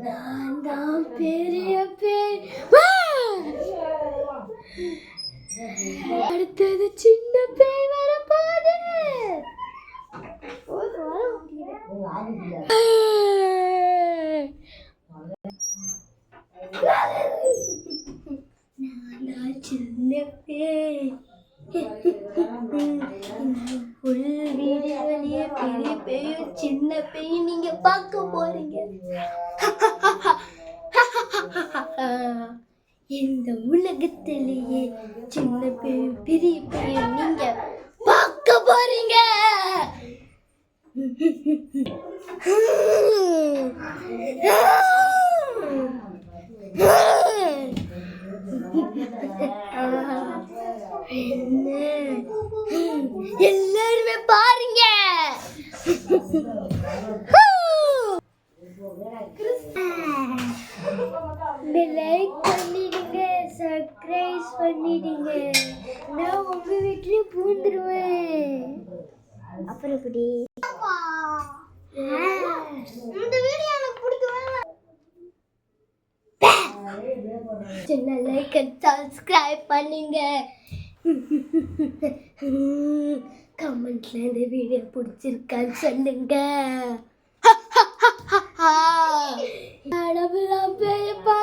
நான் தான் பெரிய பேர் அடுத்தது சின்ன பேய் வரப்போகுது. நான் பேயும் சின்ன பேயும் நீங்க பார்க்க போறீங்க. இந்த உலகத்திலேயே சின்ன பேயும் பெரிய பேயும் நீங்க பார்க்க போறீங்க. என்ன? லைக் பண்ணிடுங்க சப்ஸ்கிரைப் பண்ணிடுங்க. நான் உங்க வீட்லயே பூந்துருவேன். அப்புறம் எப்படி? இந்த வீடியோ எனக்கு பிடிக்கவே சின்ன லைக் சப்ஸ்கிரைப் பண்ணுங்க. கமெண்ட்ல இந்த வீடியோ பிடிச்சிருக்கான்னு சொல்லுங்க. பேய பார்த்துருக்கீங்களா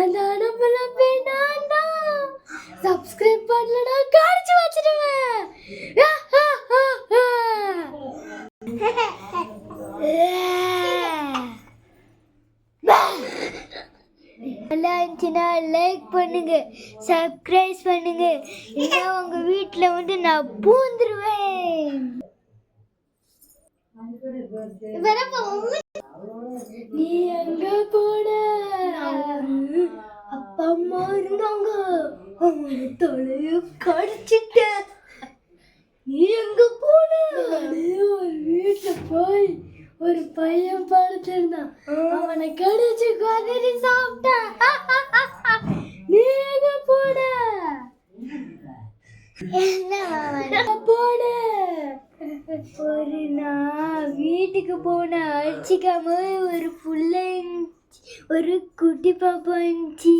அதான் நம்மள வேணாண்டா சப்ஸ்கிரைப் பண்ணலடா காடிச்சு வச்சிடுவேன் நல்லா இருந்துச்சுன்னா லைக் பண்ணுங்க சப்ஸ்கிரைப் பண்ணுங்க. இல்லை உங்க வீட்டில் வந்து நான் பூந்துருவேன். அவங்க தொலைய கடிச்சிட்ட நீ எங்க போன? ஒரு வீட்டுல போய் ஒரு பையன் படுத்திருந்தான். அவனை கடிச்சு கொதறி சாப்பிட்டான். நீ எங்க போன? என்ன போன? ஒரு நான் வீட்டுக்கு போன அடிச்சிக்காம ஒரு புள்ள ஒரு குட்டி பாப்பா இருந்துச்சு.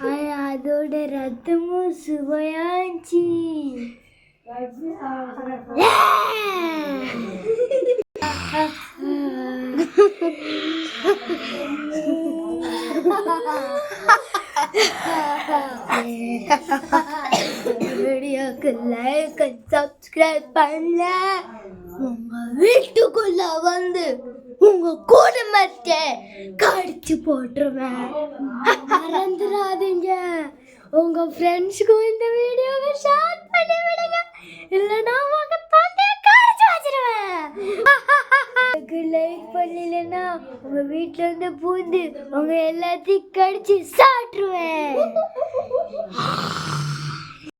அதோட ரத்தமும் சுவையாச்சு. வீடியோக்கு லைக் சப்ஸ்கிரைப் பண்ணல உங்க வீட்டுக்குள்ள வந்து உங்க குடும்பத்தை கடிச்சு போட்டுருவேன். மறந்துடாதீங்க. உங்க ஃப்ரெண்ட்ஸுக்கும் இந்த வீடியோவை ஷேர் பண்ணி விடுங்க. இல்லைன்னா உங்க தொண்டையை கடிச்சு வச்சிருவேன். லைக் பண்ணலன்னா உங்க வீட்டுல இருந்து பூந்து உங்க எல்லாத்தையும் கடிச்சு சாப்பிட்டுருவேன்.